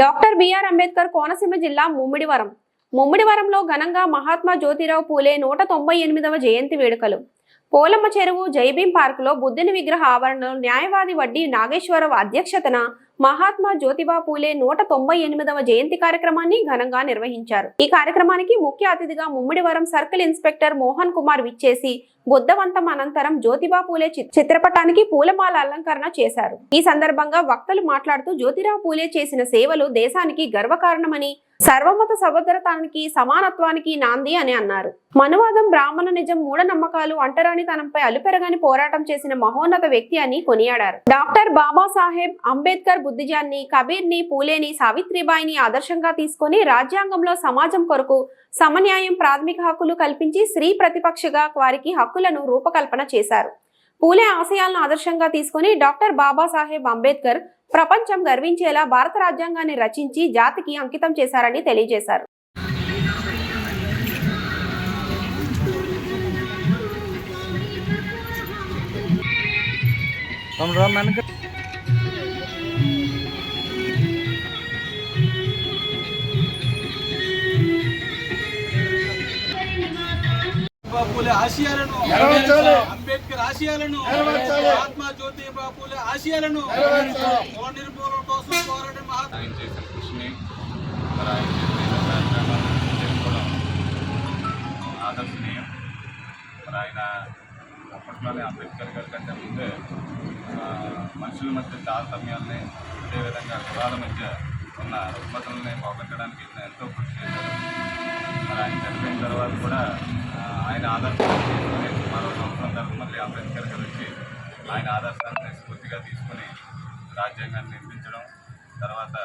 Doctor BR Ambedkar Konaseema జిల్లా ముమ్మిడివరం. ముమ్మిడివరంలో ఘనంగా మహాత్మా జ్యోతిరావు పూలే నూట తొంభై ఎనిమిదవ జయంతి వేడుకలు. పోలమ్మ చెరువు జైభీం పార్కులో బుద్ధుని విగ్రహ ఆవరణలో న్యాయవాది వడ్డీ నాగేశ్వరరావు అధ్యక్షతన మహాత్మా జ్యోతిబా పూలే నూట తొంభై ఎనిమిదవ జయంతి కార్యక్రమాన్ని ఘనంగా నిర్వహించారు. ఈ కార్యక్రమానికి ముఖ్య అతిథిగా ముమ్మిడివరం సర్కిల్ ఇన్స్పెక్టర్ మోహన్ కుమార్ విచ్చేసి బుద్ధవంతం అనంతరం జ్యోతిబా పూలే చి- చిత్రపటానికి పూలమాల అలంకరణ చేశారు. ఈ సందర్భంగా వక్తలు మాట్లాడుతూ జ్యోతిరావు పూలే చేసిన సేవలు దేశానికి గర్వకారణమని సర్వమత సభద్రతానికి సమానత్వానికి నాంది అని అన్నారు. మనువాదం బ్రాహ్మణ నిజం మూఢనమ్మకాలు అంటరానితనంపై అలుపెరగని పోరాటం చేసిన మహోన్నత వ్యక్తి అని కొనియాడారు. డాక్టర్ బాబాసాహెబ్ అంబేద్కర్ బుద్ధిజాన్ని కబీర్ని పూలేని సావిత్రిబాయిని ఆదర్శంగా తీసుకొని రాజ్యాంగంలో సమాజం కొరకు సమన్యాయం ప్రాథమిక హక్కులు కల్పించి స్త్రీ ప్రతిపక్షగా వారికి హక్కులను రూపకల్పన చేశారు. పూలే ఆశయాలను ఆదర్శంగా తీసుకొని డాక్టర్ బాబాసాహెబ్ అంబేద్కర్ ప్రపంచం గర్వించేలా భారత రాజ్యాంగాన్ని రచించి జాతికి అంకితం చేశారని తెలియజేశారు రామ్ రామ్ వెనక పూలే ఆశయాలను నెరవేర్చాలి. అంబేద్కర్ ఆశయాలను. మహాత్మా జ్యోతిబా పూలే ఆశయాలను నిర్మూలన కోసం పోరాడే మహాత్మా ఆయన చేసిన కృషిని మరి ఆయన చేసిన కార్యక్రమాలను చేసుకోవడం ఆదర్శనీయం. మరి ఆయన అప్పట్లోనే అంబేద్కర్ గారి కంటే ముందే ఆ, మనుషుల మధ్య తారతమ్యాలని అదేవిధంగా కులాల మధ్య ఉన్న రుగ్మతల్ని పోగొట్టడానికి ఎంతో కృషి చేశారు. మరి ఆయన చనిపోయిన తర్వాత కూడా ఆయన తీసుకొని మరో సంవత్సరం తర్వాత మళ్ళీ అంబేద్కర్ గారు వచ్చి ఆయన ఆదర్శాన్ని స్ఫూర్తిగా తీసుకొని రాజ్యాంగాన్ని నిర్మించడం తర్వాత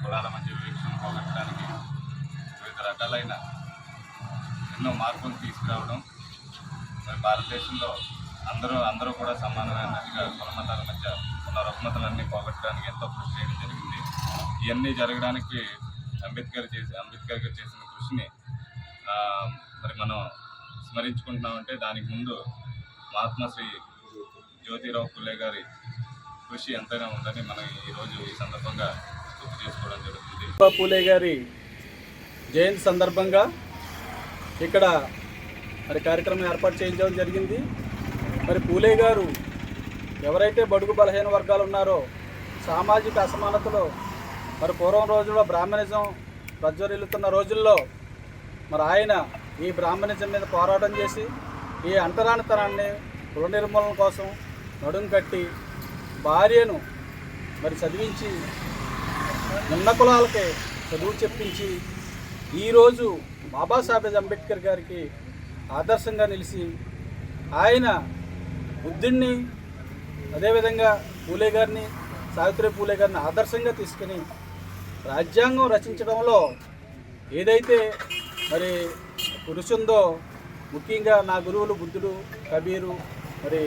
కులాల మధ్య వివక్షను పోగొట్టడానికి వివిధ రకాలైన ఎన్నో మార్పులు తీసుకురావడం. మరి భారతదేశంలో అందరూ అందరూ కూడా సమానమైనట్టుగా కులమతాల మధ్య ఉన్న రుగ్మతలన్నీ పోగొట్టడానికి ఎంతో కృషి చేయడం జరిగింది. ఇవన్నీ జరగడానికి అంబేద్కర్ చేసి అంబేద్కర్ గారు చేసిన కృషిని మరి మనం స్మరించుకుంటున్నామంటే దానికి ముందు మహాత్మా శ్రీ జ్యోతిరావు పుల్లే గారి కృషి ఎంతైనా ఉందని మనం ఈరోజు ఈ సందర్భంగా గుర్తు చేసుకోవడం జరుగుతుంది. పూలే గారి జయంతి సందర్భంగా ఇక్కడ మరి కార్యక్రమం ఏర్పాటు చేయించడం జరిగింది. మరి పూలే గారు ఎవరైతే బడుగు బలహీన వర్గాలు ఉన్నారో సామాజిక అసమానతలో మరి పూర్వం రోజుల్లో బ్రాహ్మణిజం ప్రజ్వరిల్లుతున్న రోజుల్లో మరి ఆయన ఈ బ్రాహ్మణిజం మీద పోరాటం చేసి ఈ అంటరానితనాన్ని కుల నిర్మూలన కోసం నడుం కట్టి భార్యను మరి చదివించి నిన్న కులాలకే చదువు చెప్పించి ఈరోజు బాబాసాహెబ్ అంబేద్కర్ గారికి ఆదర్శంగా నిలిచి ఆయన బుద్ధుడిని అదేవిధంగా పూలే గారిని సావిత్రి పూలే గారిని ఆదర్శంగా తీసుకుని రాజ్యాంగం రచించడంలో ఏదైతే మరి కురుసుందో ముఖ్యంగా నా గురువులు బుద్ధుడు కబీరు మరి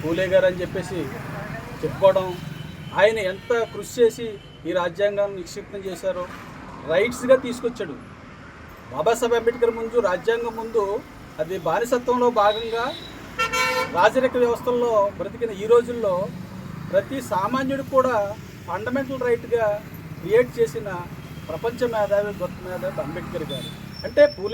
పూలే గారు అని చెప్పేసి చెప్పుకోవడం ఆయన ఎంత కృషి చేసి ఈ రాజ్యాంగాన్ని నిక్షిప్తం చేశారో రైట్స్గా తీసుకొచ్చాడు. బాబాసాహెబ్ అంబేద్కర్ ముందు రాజ్యాంగం ముందు అది బానిసత్వంలో భాగంగా రాజరిక వ్యవస్థల్లో బ్రతికిన ఈ రోజుల్లో ప్రతి సామాన్యుడు కూడా ఫండమెంటల్ రైట్గా క్రియేట్ చేసిన ప్రపంచ మేధావి గొప్ప మేధావి అంబేద్కర్ గారు. అంటే పూలే